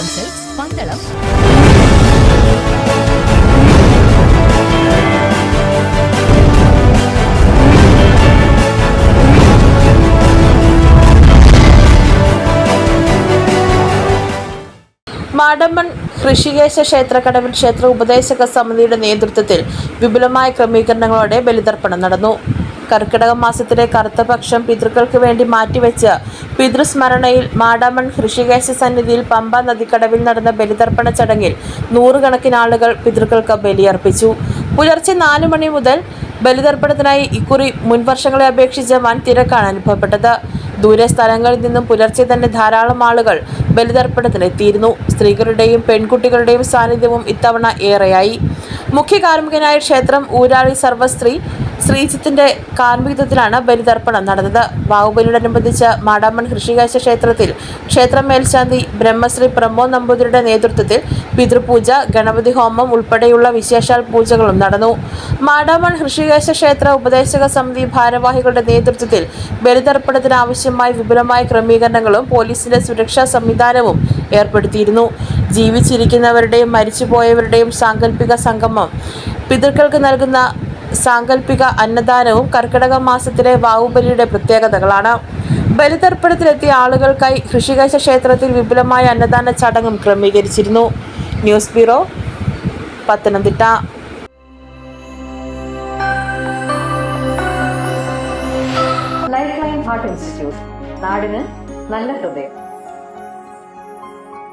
ആശംസൽസ് പന്തളം മാടമ്പൺ ഋഷികേശ ക്ഷേത്രക്കടവിൽ ക്ഷേത്ര ഉപദേശക സമിതിയുടെ നേതൃത്വത്തിൽ വിപുലമായ ക്രമീകരണങ്ങളോടെ ബലിതർപ്പണം നടന്നു. കർക്കിടക മാസത്തിലെ കറുത്തപക്ഷം പിതൃക്കൾക്ക് വേണ്ടി മാറ്റിവെച്ച് പിതൃസ്മരണയിൽ മാടാമൺ ഋഷികേശ സന്നിധിയിൽ പമ്പ നദിക്കടവിൽ നടന്ന ബലിതർപ്പണ ചടങ്ങിൽ നൂറുകണക്കിന് ആളുകൾ പിതൃക്കൾക്ക് ബലിയർപ്പിച്ചു. പുലർച്ചെ നാലു മണി മുതൽ ബലിതർപ്പണത്തിനായി ഇക്കുറി മുൻവർഷങ്ങളെ അപേക്ഷിച്ച് വൻ തിരക്കാണ് അനുഭവപ്പെട്ടത്. ദൂരെ സ്ഥലങ്ങളിൽ നിന്നും പുലർച്ചെ തന്നെ ധാരാളം ആളുകൾ ബലിതർപ്പണത്തിന് എത്തിയിരുന്നു സ്ത്രീകളുടെയും പെൺകുട്ടികളുടെയും സാന്നിധ്യവും ഇത്തവണ ഏറെയായി. മുഖ്യ കാർമ്മികനായ ക്ഷേത്രം ഊരാളി സർവശ്രീ ശ്രീജിത്തിന്റെ കാർമ്മികത്വത്തിലാണ് ബലിതർപ്പണം നടന്നത്. ബാഹുബലിയോടനുബന്ധിച്ച് മാടാമൺ കൃഷികാശ ക്ഷേത്രത്തിൽ ക്ഷേത്രം മേൽശാന്തി ബ്രഹ്മശ്രീ പ്രമോദ് നമ്പൂതിരിയുടെ നേതൃത്വത്തിൽ പിതൃപൂജ ഗണപതി ഹോമം ഉൾപ്പെടെയുള്ള വിശേഷാൽ പൂജകളും നടന്നു. മാടാമൺ കൃഷികാശ ക്ഷേത്ര ഉപദേശക സമിതി ഭാരവാഹികളുടെ നേതൃത്വത്തിൽ ബലിതർപ്പണത്തിന് ആവശ്യമായ വിപുലമായ ക്രമീകരണങ്ങളും പോലീസിന്റെ സുരക്ഷാ സംവിധാനവും ഏർപ്പെടുത്തിയിരുന്നു. ജീവിച്ചിരിക്കുന്നവരുടെയും മരിച്ചുപോയവരുടെയും സാങ്കല്പിക സംഗമം പിതൃക്കൾക്ക് നൽകുന്ന സാങ്കല്പിക അന്നദാനവും കർക്കിടക മാസത്തിലെ വാവുബലിയുടെ പ്രത്യേകതകളാണ്. ബലിതർപ്പണത്തിലെത്തിയ ആളുകൾക്കായി ഋഷികേശ ക്ഷേത്രത്തിൽ വിപുലമായ അന്നദാന ചടങ്ങും ക്രമീകരിച്ചിരുന്നു. News bureau Pathanamthitta. Life line heart institute നാടിന് നല്ല ഹൃദയം.